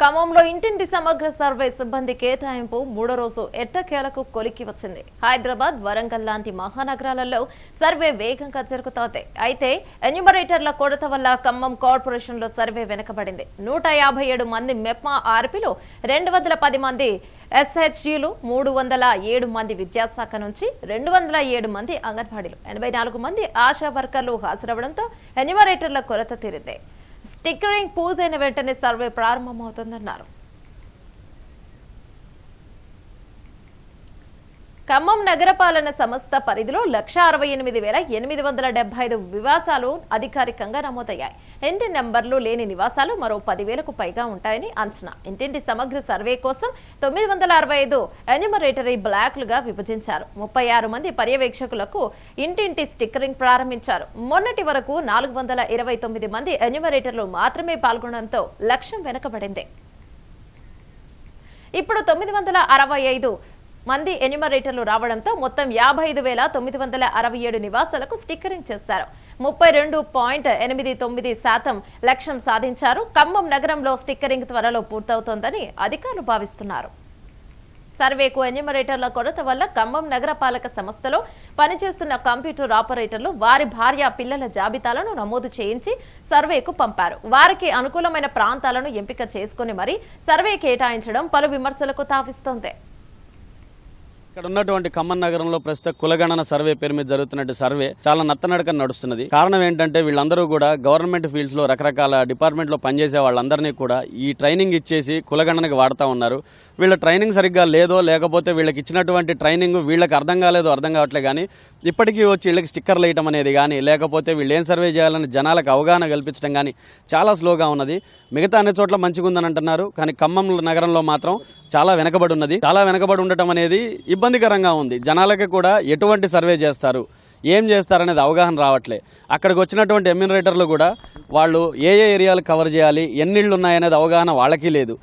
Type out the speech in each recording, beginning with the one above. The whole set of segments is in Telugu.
ఖమ్మంలో ఇంటింటి సమగ్ర సర్వే సిబ్బంది కేటాయింపు మూడో రోజు ఎట్టకేలకు కొలికి వచ్చింది. హైదరాబాద్ వరంగల్ లాంటి మహానగరాలలో సర్వే వేగంగా జరుగుతోంది. అయితే ఎన్యూమరేటర్ల కొరత వల్ల ఖమ్మం కార్పొరేషన్లో సర్వే వెనుకబడింది. నూట యాభై ఏడు మంది మెప్మా ఆర్పీలు రెండు వందల పది మంది ఎస్హెచ్జీలు మూడు వందల ఏడు మంది విద్యాశాఖ నుంచి రెండు వందల ఏడు మంది అంగన్వాడీలు ఎనభై నాలుగు మంది ఆశా వర్కర్లు హాజరవడంతో ఎన్యూమరేటర్ల కొరత తీరింది. స్టిక్కరింగ్ పూర్తయిన వెంటనే సర్వే ప్రారంభమవుతుందన్నారు. ఖమ్మం నగరపాలన సంస్థ పరిధిలో లక్ష అరవై ఎనిమిది వేల ఎనిమిది వందల డెబ్బై ఐదు నివాసాలు అధికారికంగా నమోదయ్యాయి. ఇంటి నెంబర్లు లేని నివాసాలు మరో పదివేలకు పైగా ఉంటాయని అంచనా. ఇంటింటి సమగ్ర సర్వే కోసం తొమ్మిది వందల అరవై ఐదు ఎన్యుమరేటరీ బ్లాక్లుగా విభజించారు. ముప్పై ఆరు మంది పర్యవేక్షకులకు ఇంటింటి స్టిక్కరింగ్ ప్రారంభించారు. మొన్నటి వరకు నాలుగు వందల ఇరవై తొమ్మిది మంది ఎన్యుమరేటర్లు మాత్రమే పాల్గొనడంతో లక్ష్యం వెనుకబడింది. ఇప్పుడు తొమ్మిది వందల అరవై ఐదు మంది ఎన్యుమరేటర్లు రావడంతో మొత్తం యాభై ఐదు వేల తొమ్మిది వందల అరవై ఏడు నివాసాలకు స్టిక్కరింగ్ చేశారు. ముప్పై రెండు పాయింట్ ఎనిమిది తొమ్మిది శాతం లక్ష్యం సాధించారు. ఖమ్మం నగరంలో స్టిక్కరింగ్ త్వరలో పూర్తవుతోందని అధికారులు భావిస్తున్నారు. సర్వేకు ఎన్యూమరేటర్ల కొరత వల్ల ఖమ్మం నగరపాలక సంస్థలో పనిచేస్తున్న కంప్యూటర్ ఆపరేటర్లు వారి భార్య పిల్లల జాబితాలను నమోదు చేయించి సర్వేకు పంపారు. వారికి అనుకూలమైన ప్రాంతాలను ఎంపిక చేసుకుని మరీ సర్వే కేటాయించడం పలు విమర్శలకు తావిస్తోంది. ఇక్కడ ఉన్నటువంటి ఖమ్మం నగరంలో ప్రస్తుత కులగణన సర్వే పేరు మీద జరుగుతున్నట్టు సర్వే చాలా నత్తనడక నడుస్తున్నది. కారణం ఏంటంటే వీళ్ళందరూ కూడా గవర్నమెంట్ ఫీల్డ్స్లో రకరకాల డిపార్ట్మెంట్లో పనిచేసే వాళ్ళందరినీ కూడా ఈ ట్రైనింగ్ ఇచ్చేసి కులగణనకి వాడుతూ ఉన్నారు. వీళ్ళ ట్రైనింగ్ సరిగ్గా లేదో లేకపోతే వీళ్ళకి ఇచ్చినటువంటి ట్రైనింగ్ వీళ్ళకి అర్థం కాలేదో అర్థం కావట్లే కానీ ఇప్పటికీ వచ్చి వీళ్ళకి స్టిక్కర్లు వేయటం అనేది కానీ లేకపోతే వీళ్ళు ఏం సర్వే చేయాలని జనాలకు అవగాహన కల్పించడం కానీ చాలా స్లోగా ఉన్నది. మిగతా అన్ని చోట్ల మంచిగా ఉందని అంటున్నారు. కానీ ఖమ్మం నగరంలో మాత్రం చాలా వెనకబడి ఉన్నది. చాలా వెనకబడి ఉండటం అనేది ఇబ్బందికరంగా ఉంది. జనాలకి కూడా ఎటువంటి సర్వే చేస్తారు? ఏం చేస్తారనేది అవగాహన రావట్లే. అక్కడికి వచ్చినటువంటి ఎమ్యూనరేటర్లు కూడా వాళ్ళు ఏ ఏ ఏరియాలు కవర్ చేయాలి? ఎన్నిళ్ళు ఉన్నాయనేది అవగాహన వాళ్ళకి లేదు.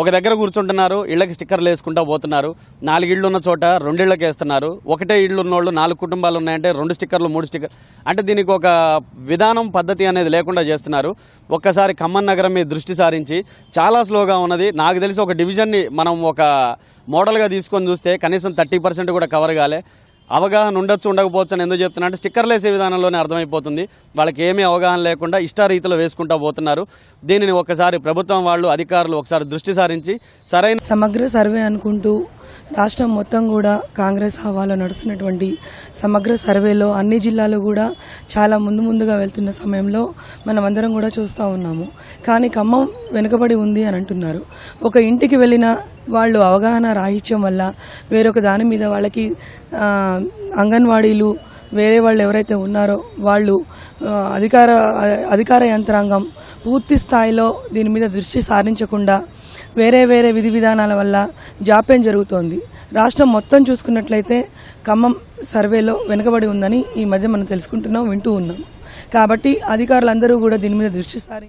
ఒక దగ్గర కూర్చుంటున్నారు ఇళ్ళకి స్టిక్కర్లు వేసుకుంటా పోతున్నారు. నాలుగు ఇళ్ళు ఉన్న చోట రెండిళ్ళకి వేస్తున్నారు. ఒకటే ఇళ్ళు ఉన్నోళ్ళు నాలుగు కుటుంబాలు ఉన్నాయంటే రెండు స్టిక్కర్లు మూడు స్టిక్కర్ అంటే దీనికి ఒక విధానం పద్ధతి అనేది లేకుండా చేస్తున్నారు. ఒక్కసారి ఖమ్మం నగరం మీద దృష్టి సారించి చాలా స్లోగా ఉన్నది. నాకు తెలిసి ఒక డివిజన్ని మనం ఒక మోడల్గా తీసుకొని చూస్తే కనీసం థర్టీ పర్సెంట్ కూడా కవర్ కాలే. అవగాహన ఉండొచ్చు ఉండకపోవచ్చు అని ఎందుకు చెప్తున్నా అంటే స్టిక్కర్లు వేసే విధానంలోనే అర్థమైపోతుంది. వాళ్ళకి ఏమీ అవగాహన లేకుండా ఇష్టారీతిలో వేసుకుంటా పోతున్నారు. దీనిని ఒకసారి ప్రభుత్వం వాళ్ళు అధికారులు ఒకసారి దృష్టి సారించి సరైన సమగ్ర సర్వే అనుకుంటూ రాష్ట్రం మొత్తం కూడా కాంగ్రెస్ హవాలో నడుస్తున్నటువంటి సమగ్ర సర్వేలో అన్ని జిల్లాలు కూడా చాలా ముందు ముందుగా వెళ్తున్న సమయంలో మనం అందరం కూడా చూస్తూ ఉన్నాము. కానీ ఖమ్మం వెనుకబడి ఉంది అని అంటున్నారు. ఒక ఇంటికి వెళ్ళిన వాళ్ళు అవగాహన రాహిత్యం వల్ల వేరొక దాని మీద వాళ్ళకి అంగన్వాడీలు వేరే వాళ్ళు ఎవరైతే ఉన్నారో వాళ్ళు అధికార అధికార యంత్రాంగం పూర్తి స్థాయిలో దీని మీద దృష్టి సారించకుండా వేరే వేరే విధి విధానాల వల్ల జాప్యం జరుగుతోంది. రాష్ట్రం మొత్తం చూసుకున్నట్లయితే ఖమ్మం సర్వేలో వెనుకబడి ఉందని ఈ మధ్య మనం తెలుసుకుంటున్నాం వింటూ ఉన్నాం. కాబట్టి అధికారులందరూ కూడా దీని మీద దృష్టి సారి